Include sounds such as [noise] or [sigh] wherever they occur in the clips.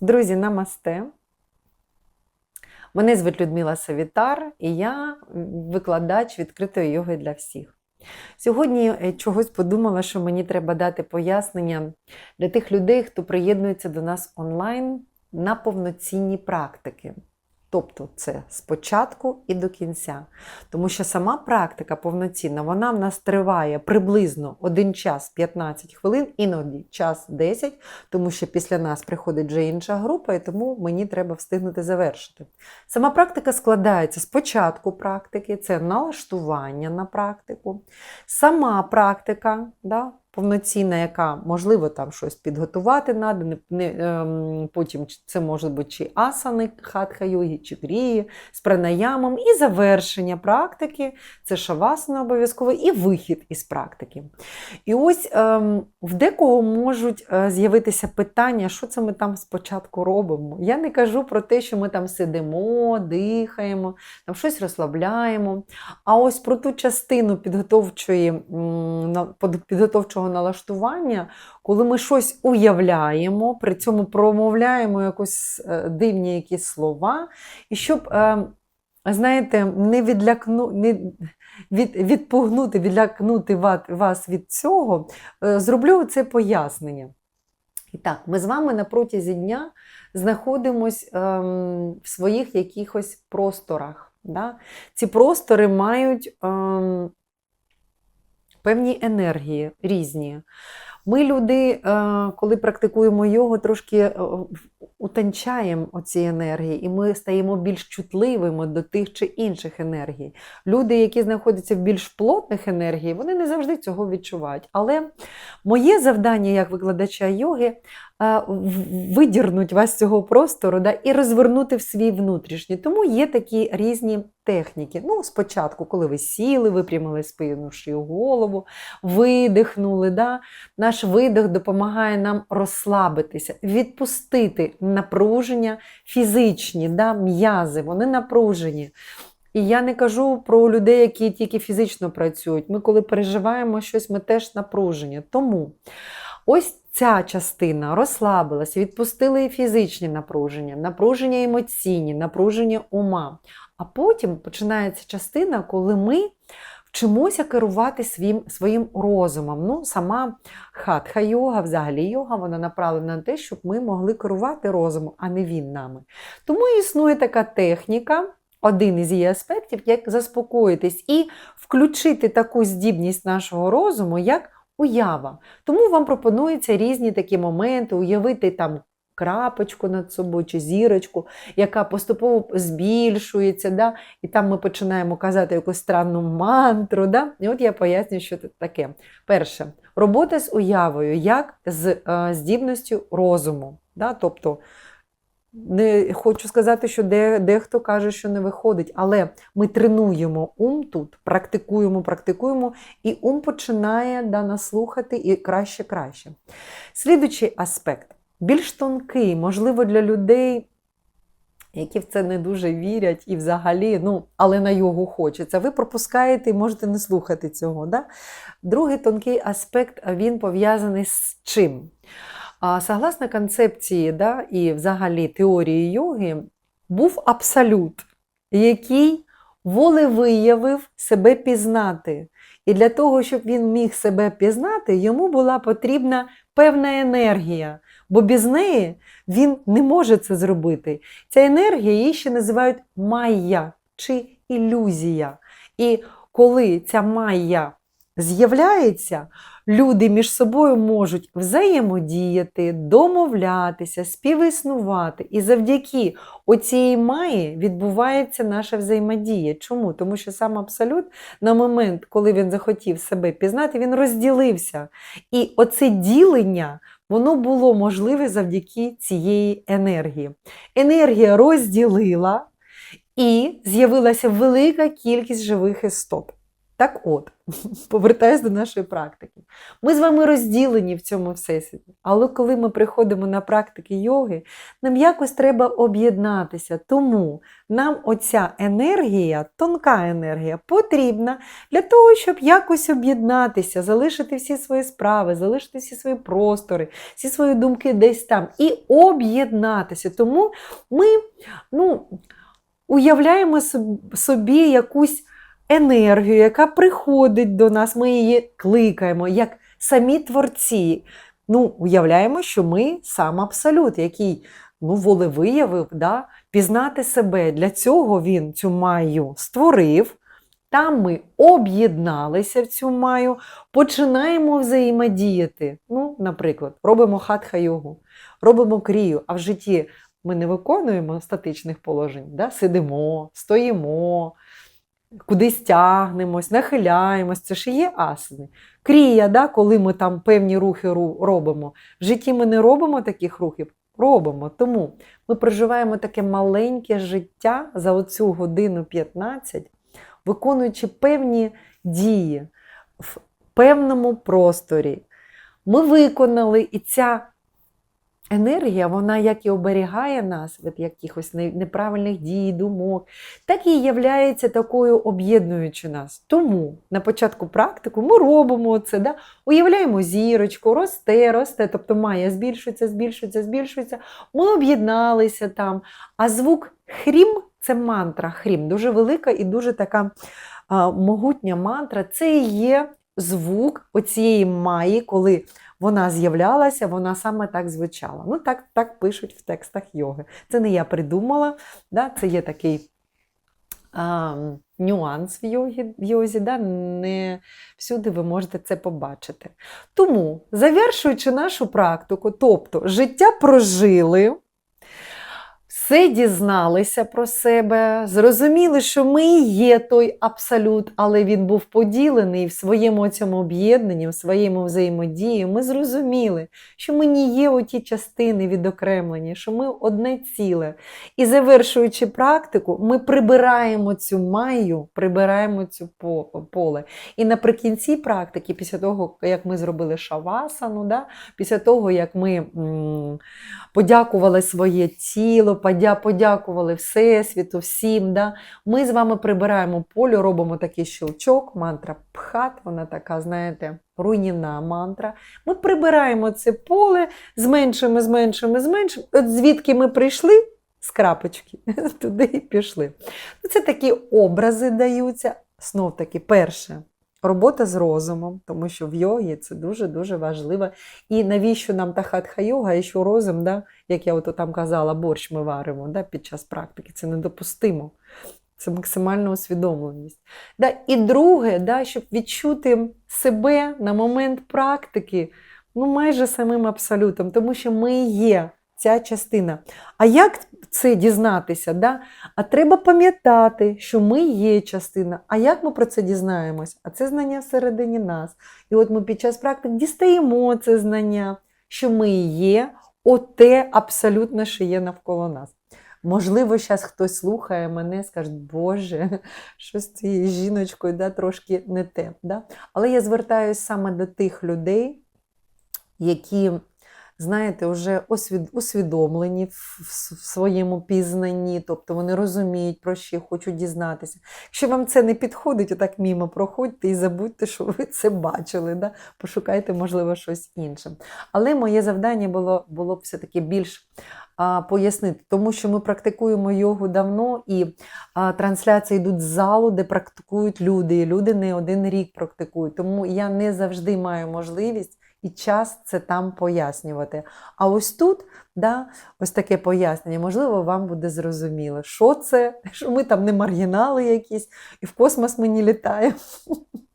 Друзі, намасте. Мене звуть Людмила Савітар, і я викладач відкритої йоги для всіх. Сьогодні е, чогось подумала, що мені треба дати пояснення для тих людей, хто приєднується до нас онлайн на повноцінні практики. Тобто це спочатку і до кінця. Тому що сама практика повноцінна, вона в нас триває приблизно 1 час 15 хвилин, іноді час 10, тому що після нас приходить вже інша група, і тому мені треба встигнути завершити. Сама практика складається з початку практики, це налаштування на практику, сама практика. Да, повноцінна, яка можливо там щось підготувати треба, не, не, ем, потім це може бути чи асани хатха йоги, чи крії з пранаямом, і завершення практики, це шавасана обов'язково, і вихід із практики. І ось ем, в декого можуть е, з'явитися питання, що це ми там спочатку робимо. Я не кажу про те, що ми там сидимо, дихаємо, там щось розслабляємо. А ось про ту частину підготовчої, м, на- налаштування, коли ми щось уявляємо, при цьому промовляємо якось е, дивні якісь слова, і щоб, е, знаєте, не відлякну, не від, відпугнути, відлякнути вас від цього, е, зроблю це пояснення. І так, ми з вами на протязі дня знаходимось ем, в своїх якихось просторах. Да? Ці простори мають ем, певні енергії різні. Ми, люди, е, коли практикуємо йогу, трошки е, утончаємо оці енергії, і ми стаємо більш чутливими до тих чи інших енергій. Люди, які знаходяться в більш плотних енергій, вони не завжди цього відчувають. Але моє завдання як викладача йоги е, в- видірнути вас з цього простору да, і розвернути в свій внутрішній. Тому є такі різні техніки. Ну, спочатку, коли ви сіли, випрямили спину, шию голову, видихнули. Да? Наш видих допомагає нам розслабитися, відпустити напруження фізичні, да? м'язи, вони напружені. І я не кажу про людей, які тільки фізично працюють. Ми, коли переживаємо щось, ми теж напружені. Тому ось ця частина розслабилася, відпустили і фізичні напруження, напруження емоційні, напруження ума. А потім починається частина, коли ми вчимося керувати своїм, своїм розумом. Ну, сама хатха йога, взагалі йога, вона направлена на те, щоб ми могли керувати розумом, а не він нами. Тому існує така техніка. Один із її аспектів, як заспокоїтись і включити таку здібність нашого розуму, як уява. Тому вам пропонуються різні такі моменти, уявити там крапочку над собою чи зірочку, яка поступово збільшується, да? і там ми починаємо казати якусь странну мантру. Да? І от я поясню, що це таке. Перше, робота з уявою, як з е, здібністю розуму. Да? Тобто, не хочу сказати, що де, дехто каже, що не виходить, але ми тренуємо ум тут, практикуємо, практикуємо, і ум починає да, нас слухати і краще, краще. Слідуючий аспект, більш тонкий, можливо, для людей, які в це не дуже вірять і взагалі, ну, але на йогу хочеться. Ви пропускаєте і можете не слухати цього. Да? Другий тонкий аспект, він пов'язаний з чим? А, Согласно концепції да, і взагалі теорії йоги, був абсолют, який волевиявив себе пізнати. І для того, щоб він міг себе пізнати, йому була потрібна певна енергія, бо без неї він не може це зробити. Ця енергія її ще називають майя чи ілюзія. І коли ця майя з'являється, люди між собою можуть взаємодіяти, домовлятися, співіснувати. І завдяки оцієї маї відбувається наша взаємодія. Чому? Тому що сам абсолют на момент, коли він захотів себе пізнати, він розділився. І оце ділення. Воно було можливе завдяки цієї енергії. Енергія розділила, і з'явилася велика кількість живих істот. Так от, [laughs] повертаюсь до нашої практики. Ми з вами розділені в цьому всесвіті. Але коли ми приходимо на практики йоги, нам якось треба об'єднатися. Тому нам оця енергія, тонка енергія, потрібна для того, щоб якось об'єднатися, залишити всі свої справи, залишити всі свої простори, всі свої думки десь там і об'єднатися. Тому ми ну, уявляємо собі якусь енергію, яка приходить до нас, ми її кликаємо, як самі творці. Ну, уявляємо, що ми сам абсолют, який ну, волевиявив, да, пізнати себе. Для цього він цю маю створив. Там ми об'єдналися в цю маю, починаємо взаємодіяти. Ну, наприклад, робимо хатха-йогу, робимо крію, а в житті ми не виконуємо статичних положень, да? сидимо, стоїмо, кудись тягнемось, нахиляємось. Це ж є асани. Крія, да? коли ми там певні рухи робимо. В житті ми не робимо таких рухів, робимо. Тому ми проживаємо таке маленьке життя за оцю годину 15, виконуючи певні дії в певному просторі. Ми виконали, і ця енергія, вона як і оберігає нас від якихось неправильних дій, думок, так і являється такою об'єднуючи нас. Тому на початку практику ми робимо це, да? уявляємо зірочку, росте, росте, тобто має збільшується, збільшується, збільшується. Ми об'єдналися там. А звук хрім це мантра. Хрім, дуже велика і дуже така а, могутня мантра. Це і є звук оцієї маї, коли вона з'являлася, вона саме так звучала. Ну, так, так пишуть в текстах йоги. Це не я придумала, да? це є такий а, нюанс в, йогі, в йозі, да? не всюди ви можете це побачити. Тому, завершуючи нашу практику, тобто життя прожили. Все дізналися про себе, зрозуміли, що ми є той абсолют, але він був поділений в своєму цьому об'єднанні, в своєму взаємодії. Ми зрозуміли, що ми не є оті частини відокремлені, що ми одне ціле. І завершуючи практику, ми прибираємо цю маю, прибираємо цю поле. І наприкінці практики, після того, як ми зробили шавасану, да, після того, як ми м, подякували своє тіло, подя- подякували Всесвіту, всім. Да? Ми з вами прибираємо поле, робимо такий щелчок, мантра пхат, вона така, знаєте, руйнівна мантра. Ми прибираємо це поле, зменшуємо, зменшуємо, зменшуємо. От звідки ми прийшли? З крапочки, [laughs] туди і пішли. Це такі образи даються. Знов таки, перше, робота з розумом, тому що в йогі це дуже-дуже важливо. І навіщо нам та хатха-йога, якщо розум, да, як я от там казала, борщ ми варимо да, під час практики, це недопустимо. Це максимальна усвідомленість. Да, і друге, да, щоб відчути себе на момент практики ну, майже самим абсолютом, тому що ми є ця частина. А як це дізнатися? Да? А треба пам'ятати, що ми є частина. А як ми про це дізнаємось? А це знання всередині нас. І от ми під час практик дістаємо це знання, що ми є оте абсолютно, що є навколо нас. Можливо, зараз хтось слухає мене, скаже, Боже, [laughs] що з цією жіночкою да, трошки не те. Да? Але я звертаюся саме до тих людей, які, знаєте, вже усвідомлені в своєму пізнанні, тобто вони розуміють, про що хочуть дізнатися. Якщо вам це не підходить, отак мімо проходьте і забудьте, що ви це бачили. Да? Пошукайте, можливо, щось інше. Але моє завдання було, було б все-таки більш а, пояснити, тому що ми практикуємо йогу давно, і а, трансляції йдуть з залу, де практикують люди. І люди не один рік практикують. Тому я не завжди маю можливість і час це там пояснювати. А ось тут, да, ось таке пояснення, можливо, вам буде зрозуміло, що це, [laughs] що ми там не маргінали якісь, і в космос ми не літаємо. [laughs]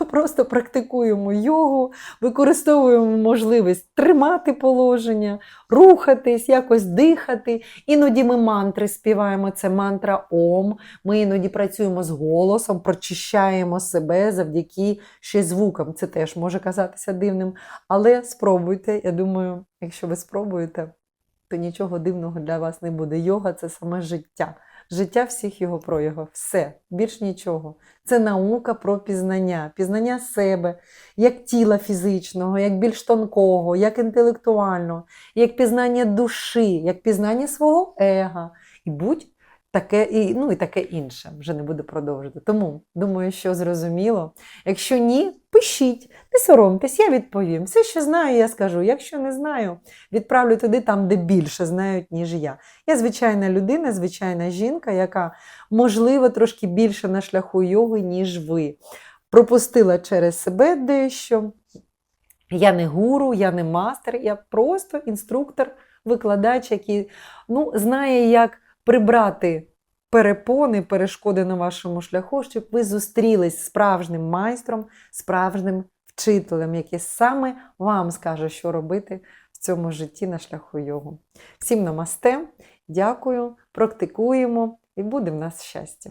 Ми просто практикуємо йогу, використовуємо можливість тримати положення, рухатись, якось дихати. Іноді ми мантри співаємо, це мантра Ом. Ми іноді працюємо з голосом, прочищаємо себе завдяки ще звукам. Це теж може казатися дивним. Але спробуйте, я думаю, якщо ви спробуєте, то нічого дивного для вас не буде. Йога це саме життя. Життя всіх його проявів. Все, більш нічого. Це наука про пізнання, пізнання себе, як тіла фізичного, як більш тонкого, як інтелектуального, як пізнання душі, як пізнання свого ега. І будь таке, і, ну і таке інше. Вже не буду продовжувати. Тому думаю, що зрозуміло. Якщо ні, пишіть, не соромтесь, я відповім. Все, що знаю, я скажу. Якщо не знаю, відправлю туди, там, де більше знають, ніж я. Я звичайна людина, звичайна жінка, яка, можливо, трошки більше на шляху йоги, ніж ви. Пропустила через себе дещо. Я не гуру, я не мастер, я просто інструктор, викладач, який ну, знає, як прибрати перепони, перешкоди на вашому шляху, щоб ви зустрілись з справжнім майстром, справжнім вчителем, який саме вам скаже, що робити в цьому житті на шляху йогу. Всім намасте, дякую, практикуємо і буде в нас щастя!